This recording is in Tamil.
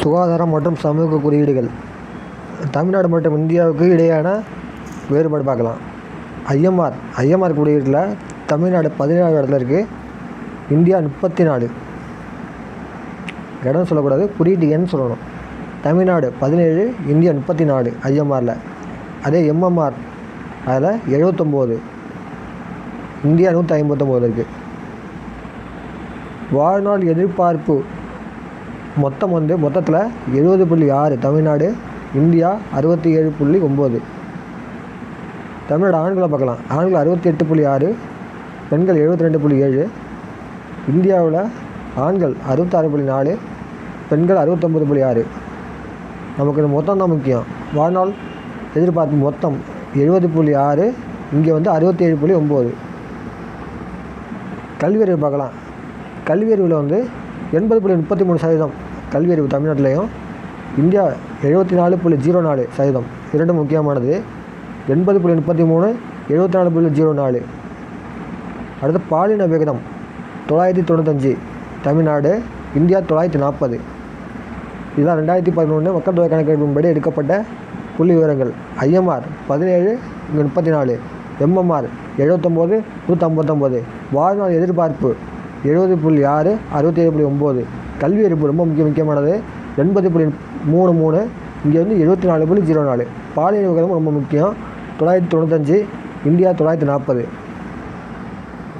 சுகாதாரம் மற்றும் சமூக குறியீடுகள். தமிழ்நாடு மற்றும் இந்தியாவுக்கு இடையேயான வேறுபாடு பார்க்கலாம். ஐஎம்ஆர் ஐஎம்ஆர் குறியீட்டில் தமிழ்நாடு பதினேழாவது இடத்துல இருக்குது இந்தியா முப்பத்தி நாலு இடம் சொல்லக்கூடாது குறியீட்டு எண் சொல்லணும். தமிழ்நாடு பதினேழு இந்தியா முப்பத்தி நாலு ஐஎம்ஆரில். அதே எம்எம்ஆர் அதில் எழுபத்தொம்போது இந்தியா நூற்றி ஐம்பத்தொம்போது இருக்குது வாழ்நாள் எதிர்பார்ப்பு மொத்தம் வந்து மொத்தத்தில் எழுபது புள்ளி ஆறு தமிழ்நாடு இந்தியா அறுபத்தி ஏழு புள்ளி ஒம்பது. தமிழ்நாடு ஆண்களை பார்க்கலாம். ஆண்கள் அறுபத்தி எட்டு புள்ளி ஆறு பெண்கள் எழுபத்தி ரெண்டு புள்ளி ஏழு. இந்தியாவில் ஆண்கள் அறுபத்தாறு புள்ளி நாலு பெண்கள் அறுபத்தொம்பது புள்ளி ஆறு. நமக்கு மொத்தம் தான் முக்கியம். வாழ்நாள் எதிர்பார்ப்பு மொத்தம் எழுபது புள்ளி ஆறு இங்கே வந்து அறுபத்தி ஏழு புள்ளி ஒம்பது. கல்வியறிவு பார்க்கலாம். கல்வியறிவில் வந்து எண்பது புள்ளி முப்பத்தி மூணு சதவீதம் கல்வியறிவு தமிழ்நாட்டிலையும் இந்தியா எழுபத்தி நாலு புள்ளி ஜீரோ நாலு சதவீதம். இரண்டும் முக்கியமானது. எண்பது புள்ளி முப்பத்தி மூணு எழுபத்தி நாலு புள்ளி ஜீரோ நாலு. அடுத்து பாலின விகிதம் தொள்ளாயிரத்தி தொண்ணூத்தஞ்சு. தமிழ்நாடு இந்தியா தொள்ளாயிரத்தி நாற்பது. இதுதான் ரெண்டாயிரத்தி பதினொன்று மக்கள் தொகை கணக்கெடுப்பின்படி எடுக்கப்பட்ட புள்ளி விவரங்கள் ஐஎம்ஆர் பதினேழு இங்கே முப்பத்தி நாலு எம்எம்ஆர் எழுபத்தொம்போது நூற்றி ஐம்பத்தொம்போது வாழ்நாள் எதிர்பார்ப்பு எழுபது புள்ளி ஆறு அறுபத்தி ஏழு புள்ளி ஒம்பது. கல்வி அறிவு ரொம்ப முக்கிய முக்கியமானது. எண்பது புள்ளி மூணு மூணு இங்கே வந்து எழுபத்தி நாலு புள்ளி ஜீரோ நாலு. பாலியல் விகிதம் ரொம்ப முக்கியம். தொள்ளாயிரத்தி தொண்ணூத்தஞ்சு இந்தியா தொள்ளாயிரத்தி நாற்பது.